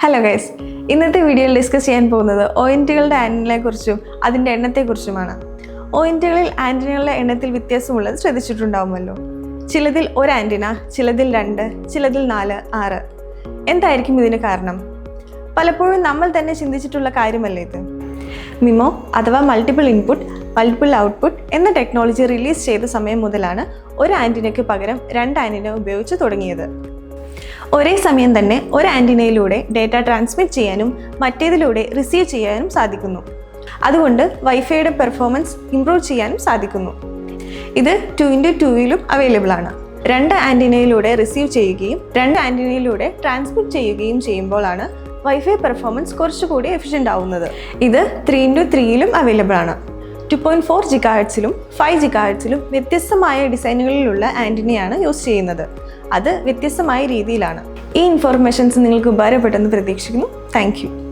Hello guys ഇന്നത്തെ വീഡിയോയിൽ discuss ചെയ്യാൻ പോകുന്നത് ഓയിന്റുകളുടെ ആന്റിനെ കുറിച്ചും അതിന്റെ എണ്ണത്തെക്കുറിച്ചുമാണ്. ഓയിന്റുകളിൽ ആന്റിനകളുടെ എണ്ണത്തിൽ വ്യത്യാസമുള്ളത് ശ്രദ്ധിച്ചിട്ടുണ്ടാവുമല്ലോ. ചിലതിൽ ഒരു ആന്റിന ചിലതിൽ രണ്ട് ചിലതിൽ നാല് ആറ്. എന്തായിരിക്കും ഇതിന് കാരണം? പലപ്പോഴും നമ്മൾ തന്നെ ചിന്തിച്ചിട്ടുള്ള കാര്യമല്ലേ ഇത്? മിമോ അഥവാ മൾട്ടിപ്പിൾ ഇൻപുട്ട് മൾട്ടിപ്പിൾ ഔട്ട്പുട്ട് എന്ന ടെക്നോളജി റിലീസ് ചെയ്ത സമയം മുതലാണ് ഒരു ആന്റിനയ്ക്ക് പകരം രണ്ട് ആന്റിന ഉപയോഗിച്ച് തുടങ്ങിയത്. ഒരേ സമയം തന്നെ ഒരു ആന്റിനയിലൂടെ ഡേറ്റ ട്രാൻസ്മിറ്റ് ചെയ്യാനും മറ്റേതിലൂടെ റിസീവ് ചെയ്യാനും സാധിക്കുന്നു. അതുകൊണ്ട് വൈഫൈയുടെ പെർഫോമൻസ് ഇംപ്രൂവ് ചെയ്യാനും സാധിക്കുന്നു. ഇത് ടു ഇന്റു ടുവിലും അവൈലബിൾ ആണ്. രണ്ട് ആന്റിനയിലൂടെ റിസീവ് ചെയ്യുകയും രണ്ട് ആന്റിനയിലൂടെ ട്രാൻസ്മിറ്റ് ചെയ്യുകയും ചെയ്യുമ്പോഴാണ് വൈഫൈ പെർഫോമൻസ് കുറച്ചുകൂടി എഫിഷ്യന്റ് ആവുന്നത്. ഇത് ത്രീ ഇന്റു ത്രീയിലും അവൈലബിൾ ആണ്. ടു പോയിന്റ് ഫോർ ജിഗാഹെഡ്സിലും ഫൈവ് ജിഗാഹെഡ്സിലും വ്യത്യസ്തമായ ഡിസൈനുകളിലുള്ള ആന്റിനയാണ് യൂസ് ചെയ്യുന്നത്. അത് വ്യത്യസ്തമായ രീതിയിലാണ്. ഈ ഇൻഫോർമേഷൻസ് നിങ്ങൾക്ക് ഉപകാരപ്പെട്ടെന്ന് പ്രതീക്ഷിക്കുന്നു. താങ്ക്